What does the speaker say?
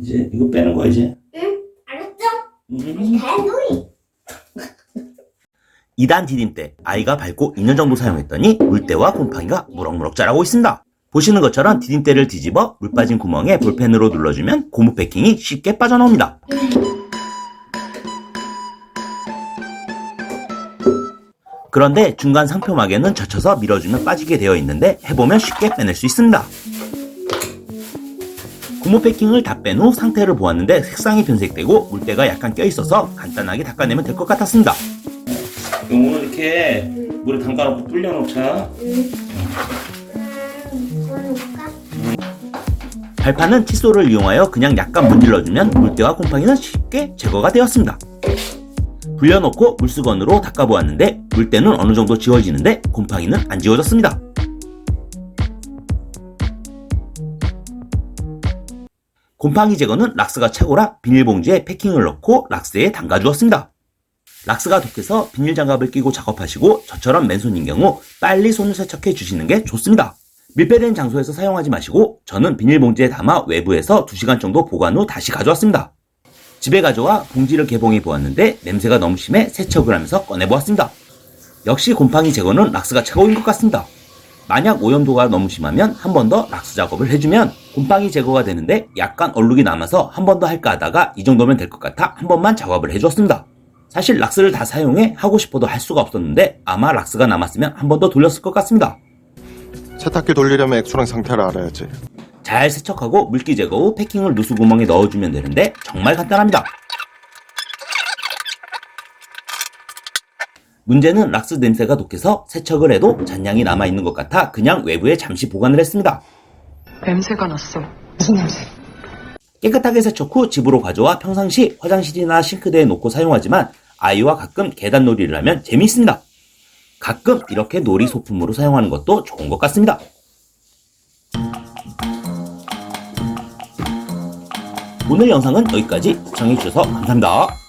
이제 이거 빼는 거야 이제. 응? 알았죠? 음. 대놀이. 2단 디딤대 아이가 밟고 2년 정도 사용했더니 물때와 곰팡이가 무럭무럭 자라고 있습니다. 보시는 것처럼 디딤대를 뒤집어 물 빠진 구멍에 볼펜으로 눌러주면 고무 패킹이 쉽게 빠져나옵니다. 그런데 중간 상표막에는 젖혀서 밀어주면 빠지게 되어 있는데 해보면 쉽게 빼낼 수 있습니다. 고무 패킹을 다 뺀 후 상태를 보았는데 색상이 변색되고 물때가 약간 껴있어서 간단하게 닦아내면 될 것 같았습니다. 오늘 이렇게 물에 담가놓고 불려놓자. 발판은 칫솔을 이용하여 그냥 약간 문질러주면 물때와 곰팡이는 쉽게 제거가 되었습니다. 불려놓고 물수건으로 닦아보았는데 물때는 어느 정도 지워지는데 곰팡이는 안 지워졌습니다. 곰팡이 제거는 락스가 최고라 비닐봉지에 패킹을 넣고 락스에 담가주었습니다. 락스가 독해서 비닐 장갑을 끼고 작업하시고 저처럼 맨손인 경우 빨리 손을 세척해 주시는 게 좋습니다. 밀폐된 장소에서 사용하지 마시고 저는 비닐봉지에 담아 외부에서 2시간 정도 보관 후 다시 가져왔습니다. 집에 가져와 봉지를 개봉해 보았는데 냄새가 너무 심해 세척을 하면서 꺼내 보았습니다. 역시 곰팡이 제거는 락스가 최고인 것 같습니다. 만약 오염도가 너무 심하면 한 번 더 락스 작업을 해주면 곰팡이 제거가 되는데 약간 얼룩이 남아서 한 번 더 할까 하다가 이 정도면 될 것 같아 한 번만 작업을 해주었습니다. 사실 락스를 다 사용해 하고 싶어도 할 수가 없었는데 아마 락스가 남았으면 한 번 더 돌렸을 것 같습니다. 세탁기 돌리려면 액수랑 상태를 알아야지. 잘 세척하고 물기 제거 후 패킹을 누수 구멍에 넣어주면 되는데 정말 간단합니다. 문제는 락스 냄새가 독해서 세척을 해도 잔량이 남아있는 것 같아 그냥 외부에 잠시 보관을 했습니다. 냄새가 났어. 무슨 냄새? 깨끗하게 세척 후 집으로 가져와 평상시 화장실이나 싱크대에 놓고 사용하지만 아이와 가끔 계단 놀이를 하면 재미있습니다. 가끔 이렇게 놀이 소품으로 사용하는 것도 좋은 것 같습니다. 오늘 영상은 여기까지 시청해주셔서 감사합니다.